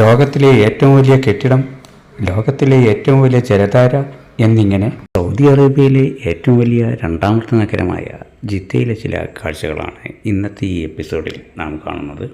ലോകത്തിലെ ഏറ്റവും വലിയ കെട്ടിടം ലോകത്തിലെ ഏറ്റവും വലിയ ജലധാര എന്നിങ്ങനെ സൗദി അറേബ്യയിലെ ഏറ്റവും വലിയ രണ്ടാമത്തെ നഗരമായ ജിദ്ദയിലെ ചില കാഴ്ചകളാണ് ഇന്നത്തെ ഈ എപ്പിസോഡിൽ നാം കാണുന്നത്.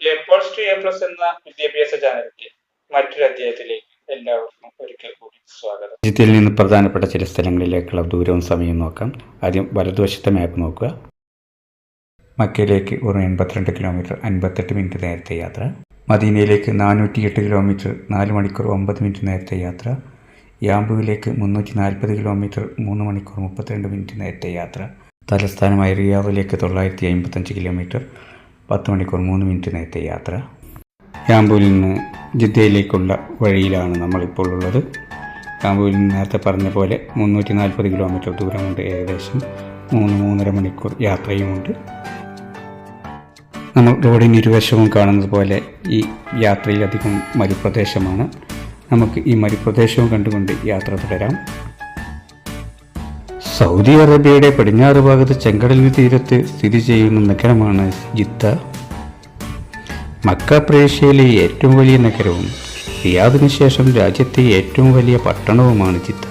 ടു എ പ്ലസ് എന്ന വിദ്യാഭ്യാസ ചാനലിന്റെ മറ്റൊരു അധ്യായത്തിലേക്ക് എല്ലാവർക്കും ഒരിക്കൽ കൂടി സ്വാഗതം. ജിദ്ദയിൽ നിന്ന് പ്രധാനപ്പെട്ട ചില സ്ഥലങ്ങളിലേക്കുള്ള ദൂരവും സമയവും നോക്കാം. ആദ്യം വലതുവശത്തെ മാപ്പ് നോക്കുക. മക്കയിലേക്ക് ഒരു എൺപത്തിരണ്ട് കിലോമീറ്റർ അൻപത്തെട്ട് മിനിറ്റ് നേരത്തെ യാത്ര. മദീനയിലേക്ക് നാനൂറ്റിയെട്ട് കിലോമീറ്റർ നാല് മണിക്കൂർ ഒമ്പത് മിനിറ്റ് നേരത്തെ യാത്ര. യാമ്പുവിലേക്ക് മുന്നൂറ്റി നാൽപ്പത് കിലോമീറ്റർ മൂന്ന് മണിക്കൂർ മുപ്പത്തിരണ്ട് മിനിറ്റ് നേരത്തെ യാത്ര. തലസ്ഥാനമായ റിയാദിലേക്ക് തൊള്ളായിരത്തി അമ്പത്തഞ്ച് കിലോമീറ്റർ പത്ത് മണിക്കൂർ മൂന്ന് മിനിറ്റ് നേരത്തെ യാത്ര. യാമ്പുവിൽ നിന്ന് ജിദ്ദയിലേക്കുള്ള വഴിയിലാണ് നമ്മളിപ്പോൾ ഉള്ളത്. യാമ്പുവിൽ നിന്ന് നേരത്തെ പറഞ്ഞ പോലെ മുന്നൂറ്റി നാൽപ്പത് കിലോമീറ്റർ ദൂരമുണ്ട് ഏകദേശം. മൂന്ന് മൂന്നര മണിക്കൂർ യാത്രയുമുണ്ട്. നമ്മൾ റോഡിന് ഇരുവശവും കാണുന്നത് പോലെ ഈ യാത്രയിലധികം മരുപ്രദേശമാണ്. നമുക്ക് ഈ മരുപ്രദേശവും കണ്ടുകൊണ്ട് യാത്ര തുടരാം. സൗദി അറേബ്യയുടെ പടിഞ്ഞാറ് ഭാഗത്ത് ചെങ്കടൽ തീരത്ത് സ്ഥിതി ചെയ്യുന്ന നഗരമാണ് ജിദ്ദ. മക്ക പ്രേഷ്യയിലെ ഏറ്റവും വലിയ നഗരവും റിയാദിനു ശേഷം രാജ്യത്തെ ഏറ്റവും വലിയ പട്ടണവുമാണ് ജിദ്ദ.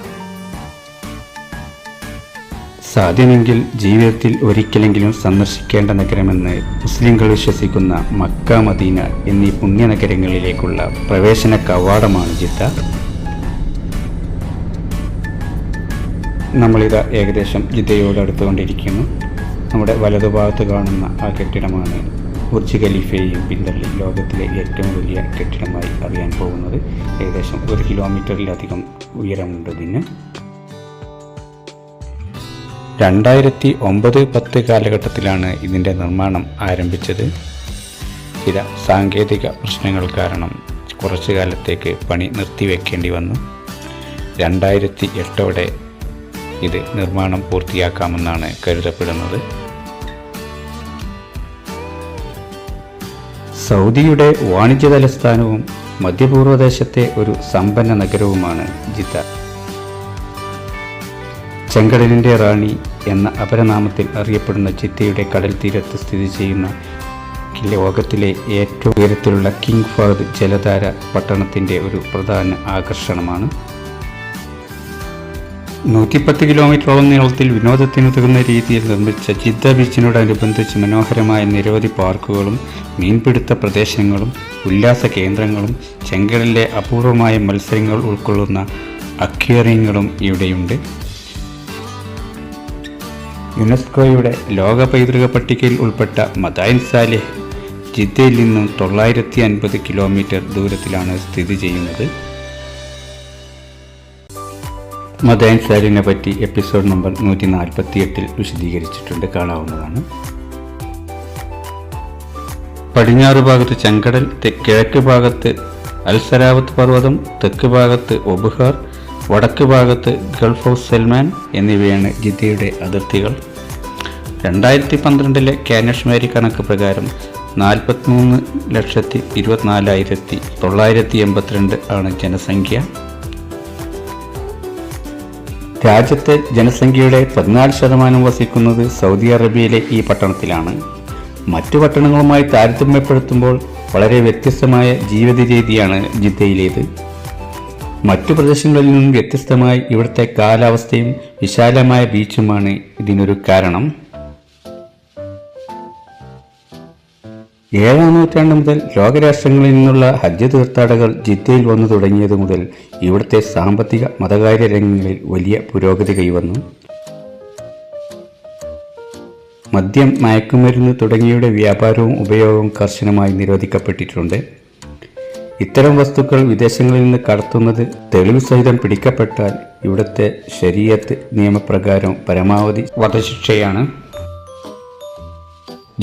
സാധ്യമെങ്കിൽ ജീവിതത്തിൽ ഒരിക്കലെങ്കിലും സന്ദർശിക്കേണ്ട നഗരമെന്ന് മുസ്ലിംകൾ വിശ്വസിക്കുന്ന മക്ക മദീന എന്നീ പുണ്യ നഗരങ്ങളിലേക്കുള്ള പ്രവേശന കവാടമാണ് ജിദ്ദ. നമ്മളിത് ഏകദേശം ജിദ്ദയോട് അടുത്തുകൊണ്ടിരിക്കുന്നു. നമ്മുടെ വലതുഭാഗത്ത് കാണുന്ന ആ കെട്ടിടമാണ് ബുർജ് ഖലീഫയെയും പിന്തള്ളി ലോകത്തിലെ ഏറ്റവും വലിയ കെട്ടിടമായി അറിയാൻ പോകുന്നത്. ഏകദേശം ഒരു കിലോമീറ്ററിലധികം ഉയരമുണ്ട് ഇതിന്. രണ്ടായിരത്തി ഒമ്പത് പത്ത് കാലഘട്ടത്തിലാണ് ഇതിന്റെ നിർമ്മാണം ആരംഭിച്ചത്. ചില സാങ്കേതിക പ്രശ്നങ്ങൾ കാരണം കുറച്ചു കാലത്തേക്ക് പണി നിർത്തിവെക്കേണ്ടി വന്നു. രണ്ടായിരത്തി എട്ടോടെ ഇത് നിർമ്മാണം പൂർത്തിയാക്കാമെന്നാണ് കരുതപ്പെടുന്നത്. സൗദിയുടെ വാണിജ്യ തലസ്ഥാനവും മധ്യപൂർവദേശത്തെ ഒരു സമ്പന്ന നഗരവുമാണ് ജിദ്ദ. ചെങ്കടലിന്റെ റാണി എന്ന അപരനാമത്തിൽ അറിയപ്പെടുന്ന ചിത്തയുടെ കടൽ തീരത്ത് സ്ഥിതി ചെയ്യുന്ന ലോകത്തിലെ ഏറ്റവും ഉയരത്തിലുള്ള കിങ് ഫഹദ് ജലധാര പട്ടണത്തിന്റെ ഒരു പ്രധാന ആകർഷണമാണ്. നൂറ്റിപ്പത്ത് കിലോമീറ്ററോളം നീളത്തിൽ വിനോദത്തിനുതകുന്ന രീതിയിൽ നിർമ്മിച്ച ജിദ്ദ ബീച്ചിനോടനുബന്ധിച്ച് മനോഹരമായ നിരവധി പാർക്കുകളും മീൻപിടുത്ത പ്രദേശങ്ങളും ഉല്ലാസ കേന്ദ്രങ്ങളും ചെങ്കടലിലെ അപൂർവമായ മത്സരങ്ങൾ ഉൾക്കൊള്ളുന്ന അക്വേറിയങ്ങളും ഇവിടെയുണ്ട്. യുനെസ്കോയുടെ ലോക പൈതൃക പട്ടികയിൽ ഉൾപ്പെട്ട മദായൻ സാലിഹ് ജിദ്ദയിൽ നിന്നും തൊള്ളായിരത്തി അൻപത് കിലോമീറ്റർ ദൂരത്തിലാണ് സ്ഥിതി ചെയ്യുന്നത്. മദായൻ സാലിനെ പറ്റി എപ്പിസോഡ് നമ്പർ നൂറ്റി നാൽപ്പത്തി എട്ടിൽ വിശദീകരിച്ചിട്ടുണ്ട്. കാണാവുന്നതാണ്. പടിഞ്ഞാറ് ഭാഗത്ത് ചെങ്കടൽ കിഴക്ക് ഭാഗത്ത് അൽസരാവത്ത് പർവതം തെക്ക് ഭാഗത്ത് ഒബുഹാർ വടക്ക് ഭാഗത്ത് ഗൾഫ് ഓഫ് സൽമാൻ എന്നിവയാണ് ജിദ്ദയുടെ അതിർത്തികൾ. രണ്ടായിരത്തി പന്ത്രണ്ടിലെ കാനഷ്മേരി കണക്ക് പ്രകാരം നാൽപ്പത്തിമൂന്ന് ലക്ഷത്തി ഇരുപത്തിനാലായിരത്തി തൊള്ളായിരത്തി എൺപത്തിരണ്ട് ആണ് ജനസംഖ്യ. രാജ്യത്തെ ജനസംഖ്യയുടെ പതിനാല് ശതമാനം വസിക്കുന്നത് സൗദി അറേബ്യയിലെ ഈ പട്ടണത്തിലാണ്. മറ്റു പട്ടണങ്ങളുമായി താരതമ്യപ്പെടുത്തുമ്പോൾ വളരെ വ്യത്യസ്തമായ ജീവിത രീതിയാണ് ജിദ്ദയിലേത്. മറ്റു പ്രദേശങ്ങളിൽ നിന്നും വ്യത്യസ്തമായി ഇവിടുത്തെ കാലാവസ്ഥയും വിശാലമായ ബീച്ചുമാണ് ഇതിനൊരു കാരണം. ഏഴാം നൂറ്റാണ്ട് മുതൽ ലോകരാഷ്ട്രങ്ങളിൽ നിന്നുള്ള ഹജ്ജ് തീർത്ഥാടകർ ജിദ്ദയിൽ വന്നു തുടങ്ങിയത് മുതൽ ഇവിടുത്തെ സാമ്പത്തിക മതകാര്യ രംഗങ്ങളിൽ വലിയ പുരോഗതി കൈവന്നു. മദ്യം മയക്കുമരുന്ന് തുടങ്ങിയവയുടെ വ്യാപാരവും ഉപയോഗവും കർശനമായി നിരോധിക്കപ്പെട്ടിട്ടുണ്ട്. ഇത്തരം വസ്തുക്കൾ വിദേശങ്ങളിൽ നിന്ന് കടത്തുന്നത് തെളിവ് സഹിതം പിടിക്കപ്പെട്ടാൽ ഇവിടുത്തെ ശരീരത്ത് നിയമപ്രകാരം പരമാവധി വധശിക്ഷയാണ്.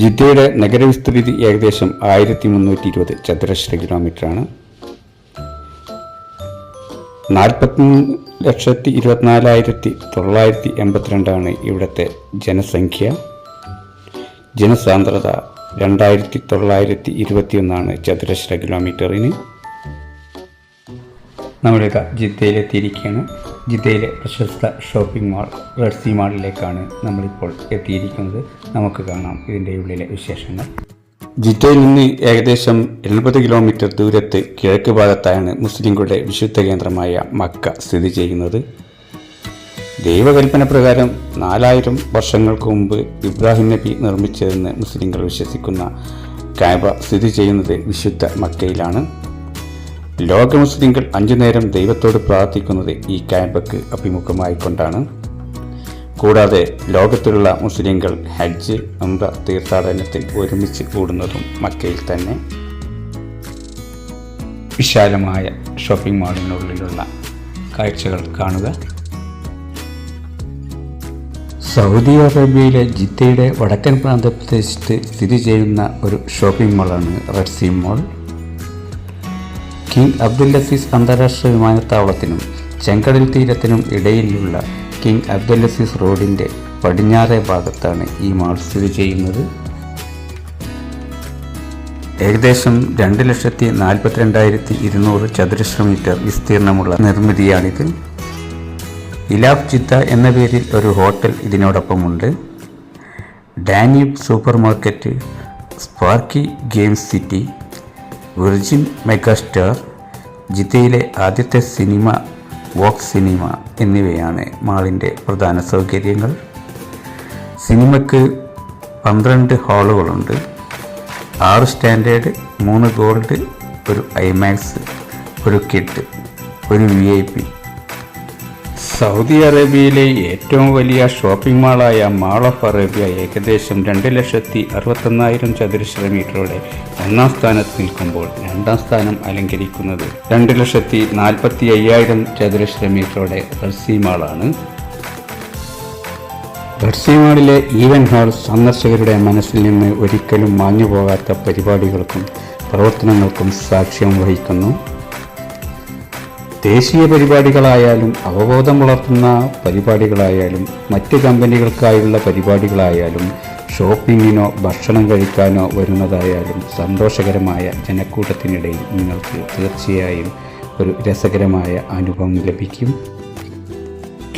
ജിദ്ദയുടെ നഗരവിസ്തൃതി ഏകദേശം ആയിരത്തി മുന്നൂറ്റി ഇരുപത് ചതുരശ്ര കിലോമീറ്ററാണ്. നാൽപ്പത്തി ലക്ഷത്തി ഇരുപത്തിനാലായിരത്തി തൊള്ളായിരത്തി എൺപത്തിരണ്ടാണ് ഇവിടുത്തെ ജനസംഖ്യ. ജനസാന്ദ്രത രണ്ടായിരത്തി തൊള്ളായിരത്തി ഇരുപത്തിയൊന്നാണ് ചതുരശ്ര കിലോമീറ്ററിന്. നമ്മളിതാ ജിദ്ദയിലെത്തിയിരിക്കുകയാണ്. ജിദ്ദയിലെ പ്രശസ്ത ഷോപ്പിംഗ് മാൾ റെഡ് സി മാളിലേക്കാണ് നമ്മളിപ്പോൾ എത്തിയിരിക്കുന്നത്. നമുക്ക് കാണാം ഇതിന്റെ ഉള്ളിലെ വിശേഷങ്ങൾ. ജിദ്ദയിൽ നിന്ന് ഏകദേശം എൺപത് കിലോമീറ്റർ ദൂരത്ത് കിഴക്ക് ഭാഗത്തായാണ് മുസ്ലിങ്ങളുടെ വിശുദ്ധ കേന്ദ്രമായ മക്ക സ്ഥിതി ചെയ്യുന്നത്. ദൈവകൽപ്പന പ്രകാരം നാലായിരം വർഷങ്ങൾക്ക് മുമ്പ് ഇബ്രാഹിം നബി നിർമ്മിച്ചതെന്ന് മുസ്ലിങ്ങൾ വിശ്വസിക്കുന്ന കാബ സ്ഥിതി ചെയ്യുന്നത് വിശുദ്ധ മക്കയിലാണ്. ലോക മുസ്ലിങ്ങൾ അഞ്ചു നേരം ദൈവത്തോട് പ്രാർത്ഥിക്കുന്നത് ഈ ക്യാമ്പക്ക് അഭിമുഖമായിക്കൊണ്ടാണ്. കൂടാതെ ലോകത്തിലുള്ള മുസ്ലിങ്ങൾ ഹജ്ജ് ഉംറ തീർത്ഥാടനത്തിൽ ഒരുമിച്ച് കൂടുന്നതും മക്കയിൽ തന്നെ. വിശാലമായ ഷോപ്പിംഗ് മാളിനുള്ളിലുള്ള കാഴ്ചകൾ കാണുക. സൗദി അറേബ്യയിലെ ജിദ്ദയുടെ വടക്കൻ പ്രാന്തപ്രദേശത്ത് സ്ഥിതി ചെയ്യുന്ന ഒരു shopping മാളാണ് red sea mall. King Abdul Aziz അന്താരാഷ്ട്ര വിമാനത്താവളത്തിനും ചെങ്കടൽ തീരത്തിനും ഇടയിലുള്ള കിങ് അബ്ദുൽ അസീസ് റോഡിന്റെ പടിഞ്ഞാറേ ഭാഗത്താണ് ഈ മാൾ സ്ഥിതി ചെയ്യുന്നത്. ഏകദേശം രണ്ട് ലക്ഷത്തി നാൽപ്പത്തിരണ്ടായിരത്തി ഇരുന്നൂറ് ചതുരശ്ര മീറ്റർ വിസ്തീർണമുള്ള നിർമ്മിതിയാണിത്. ഇലാഫ് ചിത്ത എന്ന പേരിൽ ഒരു hotel ഇതിനോടൊപ്പമുണ്ട്. Danube supermarket Sparky games city Virgin megastore ജിദ്ദയിലെ ആദ്യത്തെ സിനിമ വോക്ക് സിനിമ എന്നിവയാണ് മാളിന്റെ പ്രധാന സൗകര്യങ്ങൾ. സിനിമയ്ക്ക് പന്ത്രണ്ട് ഹാളുകളുണ്ട്. ആറ് സ്റ്റാൻഡേർഡ് മൂന്ന് ഗോൾഡ് ഒരു ഐമാക്സ് ഒരു കിറ്റ് ഒരു വി ഐ പി. സൗദി അറേബ്യയിലെ ഏറ്റവും വലിയ ഷോപ്പിംഗ് മാളായ മാൾ ഓഫ് അറേബ്യ ഏകദേശം രണ്ട് ലക്ഷത്തി അറുപത്തൊന്നായിരം ചതുരശ്ര മീറ്ററോടെ ഒന്നാം സ്ഥാനത്ത് നിൽക്കുമ്പോൾ രണ്ടാം സ്ഥാനം അലങ്കരിക്കുന്നത് രണ്ട് ലക്ഷത്തി നാൽപ്പത്തി അയ്യായിരം ചതുരശ്ര മീറ്ററോടെ റസി മാളാണ്. റസി മാളിലെ ഈവൻ ഹാൾ സന്ദർശകരുടെ മനസ്സിൽ നിന്ന് ഒരിക്കലും മാഞ്ഞു പോകാത്ത പരിപാടികൾക്കും പ്രവർത്തനങ്ങൾക്കും സാക്ഷ്യം വഹിക്കുന്നു. ദേശീയ പരിപാടികളായാലും അവബോധം വളർത്തുന്ന പരിപാടികളായാലും മറ്റ് കമ്പനികൾക്കായുള്ള പരിപാടികളായാലും ഷോപ്പിങ്ങിനോ ഭക്ഷണം കഴിക്കാനോ വരുന്നതായാലും സന്തോഷകരമായ ജനക്കൂട്ടത്തിനിടയിൽ നിങ്ങൾക്ക് തീർച്ചയായും ഒരു രസകരമായ അനുഭവം ലഭിക്കും.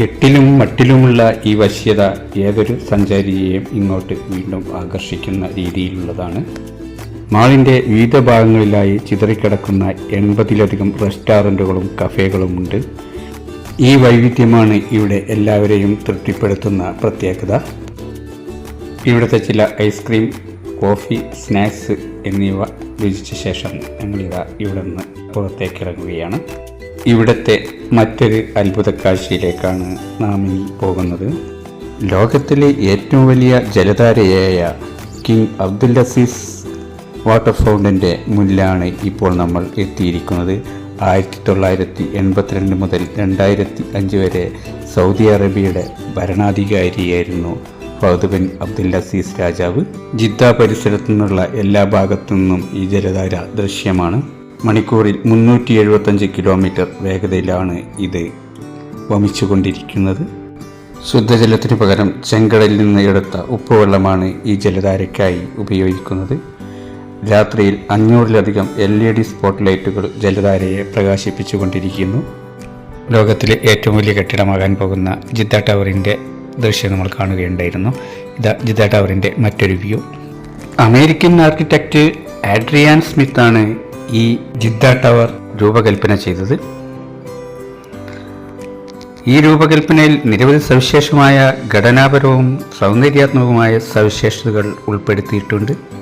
കെട്ടിലും മട്ടിലുമുള്ള ഈ വശ്യത ഏതൊരു സഞ്ചാരിയെയും ഇങ്ങോട്ട് വീണ്ടും ആകർഷിക്കുന്ന രീതിയിലുള്ളതാണ്. മാളിന്റെ വിവിധ ഭാഗങ്ങളിലായി ചിതറിക്കിടക്കുന്ന എൺപതിലധികം റെസ്റ്റോറന്റുകളും കഫേകളുമുണ്ട് ഈ വൈവിധ്യമാണ് ഇവിടെ എല്ലാവരെയും തൃപ്തിപ്പെടുത്തുന്ന പ്രത്യേകത. ഇവിടുത്തെ ചില ഐസ്ക്രീം കോഫി സ്നാക്സ് എന്നിവ രുചിച്ച ശേഷം ഞങ്ങളിതാ ഇവിടെ നിന്ന് പുറത്തേക്ക് ഇറങ്ങുകയാണ് ഇവിടുത്തെ മറ്റൊരു അത്ഭുത കാഴ്ചയിലേക്കാണ് നാം ഇനി പോകുന്നത്. ലോകത്തിലെ ഏറ്റവും വലിയ ജലധാരയായ കിങ് അബ്ദുൽ അസീസ് വാട്ടർ ഫൗണ്ടിന്റെ മുന്നിലാണ് ഇപ്പോൾ നമ്മൾ എത്തിയിരിക്കുന്നത്. ആയിരത്തി തൊള്ളായിരത്തി എൺപത്തിരണ്ട് മുതൽ രണ്ടായിരത്തി അഞ്ച് വരെ സൗദി അറേബ്യയുടെ ഭരണാധികാരിയായിരുന്നു ഫൗദ് ബിൻ അബ്ദുൽ അസീസ് രാജാവ്. ജിദ്ദ പരിസരത്തു നിന്നുള്ള എല്ലാ ഭാഗത്തു നിന്നും ഈ ജലധാര ദൃശ്യമാണ്. മണിക്കൂറിൽ മുന്നൂറ്റി എഴുപത്തഞ്ച് കിലോമീറ്റർ വേഗതയിലാണ് ഇത് വമിച്ചുകൊണ്ടിരിക്കുന്നത്. ശുദ്ധജലത്തിന് പകരം ചെങ്കടലിൽ നിന്ന് എടുത്ത ഉപ്പുവെള്ളമാണ് ഈ ജലധാരയ്ക്കായി ഉപയോഗിക്കുന്നത്. രാത്രിയിൽ അഞ്ഞൂറിലധികം എൽ ഇ ഡി സ്പോട്ട് ലൈറ്റുകൾ ജലധാരയെ പ്രകാശിപ്പിച്ചുകൊണ്ടിരിക്കുന്നു. ലോകത്തിലെ ഏറ്റവും വലിയ കെട്ടിടമാകാൻ പോകുന്ന ജിദ്ദ ടവറിന്റെ ദൃശ്യം നമ്മൾ കാണുകയുണ്ടായിരുന്നു. ഇതാ ജിദ്ദ ടവറിന്റെ മറ്റൊരു വ്യൂ. അമേരിക്കൻ ആർക്കിടെക്റ്റ് ആഡ്രിയാൻ സ്മിത്താണ് ഈ ജിദ്ദ ടവർ രൂപകൽപ്പന ചെയ്തത്. ഈ രൂപകൽപ്പനയിൽ നിരവധി സവിശേഷമായ ഘടനാപരവും സൗന്ദര്യാത്മകവുമായ സവിശേഷതകൾ ഉൾപ്പെടുത്തിയിട്ടുണ്ട്.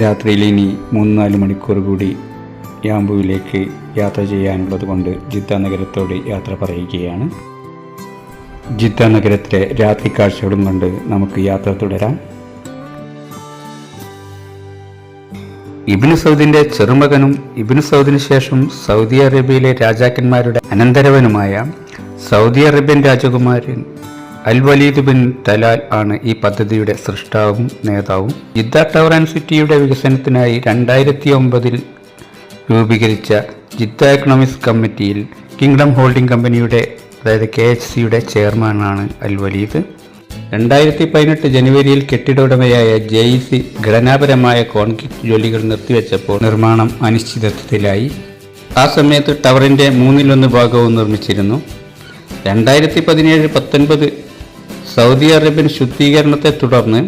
രാത്രിയിൽ ഇനി മൂന്ന് നാല് മണിക്കൂർ കൂടി യാമ്പുവിലേക്ക് യാത്ര ചെയ്യാനുള്ളത് കൊണ്ട് ജിദ്ദ നഗരത്തോട് യാത്ര പറയുകയാണ്. ജിദ്ദ നഗരത്തിലെ രാത്രി കാഴ്ചകളും കൊണ്ട് നമുക്ക് യാത്ര തുടരാം. ഇബിന് സൗദിന്റെ ചെറുമകനും ഇബിന് സൗദിന് ശേഷം സൗദി അറേബ്യയിലെ രാജാക്കന്മാരുടെ അനന്തരവനുമായ സൗദി അറേബ്യൻ രാജകുമാരൻ അൽ വലീദ് ബിൻ തലാൽ ആണ് ഈ പദ്ധതിയുടെ സൃഷ്ടാവും നേതാവും. ജിദ്ദ ടവർ ആൻഡ് സിറ്റിയുടെ വികസനത്തിനായി രണ്ടായിരത്തി ഒമ്പതിൽ രൂപീകരിച്ച ജിദ്ദ എക്കണോമിക്സ് കമ്മിറ്റിയിൽ കിങ്ഡം ഹോൾഡിംഗ് കമ്പനിയുടെ അതായത് കെ എച്ച് സിയുടെ ചെയർമാനാണ് അൽ വലീദ് രണ്ടായിരത്തി പതിനെട്ട് ജനുവരിയിൽ കെട്ടിട ഉടമയായ ജെയ്സി ഘടനാപരമായ കോൺക്രീറ്റ് ജോലികൾ നിർത്തിവെച്ചപ്പോൾ നിർമ്മാണം അനിശ്ചിതത്വത്തിലായി. ആ സമയത്ത് ടവറിന്റെ മൂന്നിലൊന്ന് ഭാഗവും നിർമ്മിച്ചിരുന്നു. രണ്ടായിരത്തി പതിനേഴ് പത്തൊൻപത് സൗദി അറേബ്യൻ ശുദ്ധീകരണത്തെ തുടർന്ന്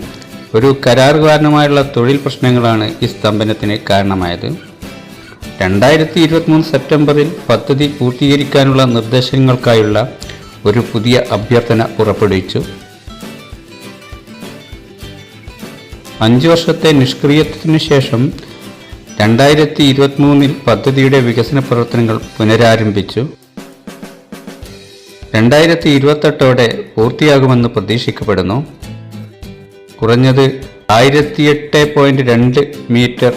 ഒരു കരാർ കാരണമായുള്ള തൊഴിൽ പ്രശ്നങ്ങളാണ് ഈ സ്തംഭനത്തിന് കാരണമായത്. രണ്ടായിരത്തി ഇരുപത്തിമൂന്ന് സെപ്റ്റംബറിൽ പദ്ധതി പൂർത്തീകരിക്കാനുള്ള നിർദ്ദേശങ്ങൾക്കായുള്ള ഒരു പുതിയ അഭ്യർത്ഥന പുറപ്പെടുവിച്ചു. അഞ്ച് വർഷത്തെ നിഷ്ക്രിയത്വത്തിനു ശേഷം രണ്ടായിരത്തി ഇരുപത്തിമൂന്നിൽ പദ്ധതിയുടെ വികസന പ്രവർത്തനങ്ങൾ പുനരാരംഭിച്ചു. രണ്ടായിരത്തി ഇരുപത്തെട്ടോടെ പൂർത്തിയാകുമെന്ന് പ്രതീക്ഷിക്കപ്പെടുന്നു. കുറഞ്ഞത് ആയിരത്തി എട്ട് പോയിന്റ് രണ്ട് മീറ്റർ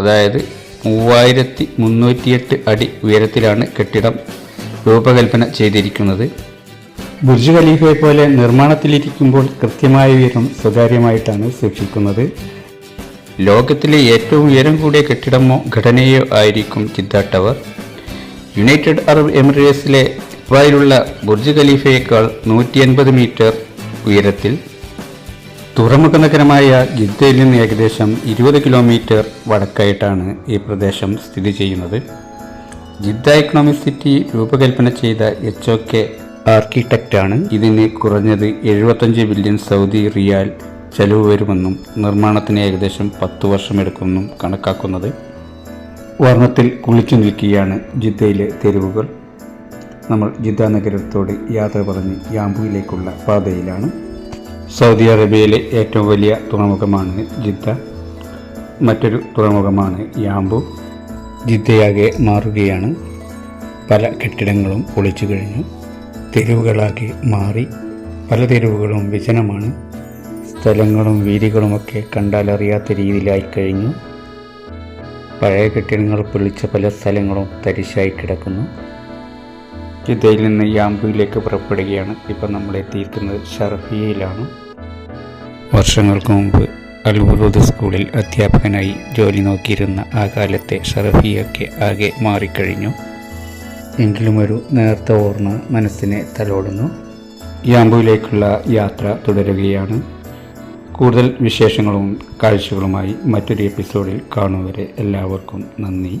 അതായത് മൂവായിരത്തി മുന്നൂറ്റിയെട്ട് അടി ഉയരത്തിലാണ് കെട്ടിടം രൂപകൽപ്പന ചെയ്തിരിക്കുന്നത്. ബുർജ് ഖലീഫയെ പോലെ നിർമ്മാണത്തിലിരിക്കുമ്പോൾ കൃത്യമായ ഉയരം സ്വകാര്യമായിട്ടാണ് സൂക്ഷിക്കുന്നത്. ലോകത്തിലെ ഏറ്റവും ഉയരം കൂടിയ കെട്ടിടമോ ഘടനയോ ആയിരിക്കും ചിദ്ദ ടവർ. യുണൈറ്റഡ് അറബ് എമിറേറ്റ്സിലെ ദുബായിലുള്ള ബുർജ് ഖലീഫയേക്കാൾ നൂറ്റി എൺപത് മീറ്റർ ഉയരത്തിൽ തുറമുഖ നഗരമായ ജിദ്ദയിൽ നിന്ന് ഏകദേശം ഇരുപത് കിലോമീറ്റർ വടക്കായിട്ടാണ് ഈ പ്രദേശം സ്ഥിതി ചെയ്യുന്നത്. ജിദ്ദ എക്കണോമിക് സിറ്റി രൂപകൽപ്പന ചെയ്ത എച്ച് ഒ കെ ആർക്കിടെക്റ്റാണ് ഇതിന് കുറഞ്ഞത് എഴുപത്തഞ്ച് ബില്യൺ സൗദി റിയാൽ ചെലവ് വരുമെന്നും നിർമ്മാണത്തിന് ഏകദേശം പത്ത് വർഷമെടുക്കുമെന്നും കണക്കാക്കുന്നത്. വർണത്തിൽ കുളിച്ചു നിൽക്കുകയാണ് ജിദ്ദയിലെ തെരുവുകൾ. നമ്മൾ ജിദ്ദ നഗരത്തോട് യാത്ര പറഞ്ഞ് യാമ്പുവിലേക്കുള്ള പാതയിലാണ്. സൗദി അറേബ്യയിലെ ഏറ്റവും വലിയ തുറമുഖമാണ് ജിദ്ദ. മറ്റൊരു തുറമുഖമാണ് യാമ്പു. ജിദ്ദയാകെ മാറുകയാണ്. പല കെട്ടിടങ്ങളും പൊളിച്ചു കഴിഞ്ഞു. തെരുവുകളാകെ മാറി. പല തെരുവുകളും വിജനമാണ്. സ്ഥലങ്ങളും വീതികളുമൊക്കെ കണ്ടാലറിയാത്ത രീതിയിലായി കഴിഞ്ഞു. പഴയ കെട്ടിടങ്ങൾ പൊളിച്ച പല സ്ഥലങ്ങളും തരിശായി കിടക്കുന്നു. ജിദ്ദയിൽ നിന്ന് യാമ്പുവിലേക്ക് പുറപ്പെടുകയാണ്. ഇപ്പം നമ്മൾ എത്തിയിരിക്കുന്നത് ഷർഫിയയിലാണ് വർഷങ്ങൾക്ക് മുമ്പ് അൽബുറൂദ് സ്കൂളിൽ അധ്യാപകനായി ജോലി നോക്കിയിരുന്ന ആ കാലത്തെ ഷറഫിയൊക്കെ ആകെ മാറിക്കഴിഞ്ഞു. എങ്കിലും ഒരു നേർത്ത ഓർമ്മ മനസ്സിനെ തലോടുന്നു. യാമ്പുവിലേക്കുള്ള യാത്ര തുടരുകയാണ്. കൂടുതൽ വിശേഷങ്ങളും കാഴ്ചകളുമായി മറ്റൊരു എപ്പിസോഡിൽ കാണുവരെ എല്ലാവർക്കും നന്ദി.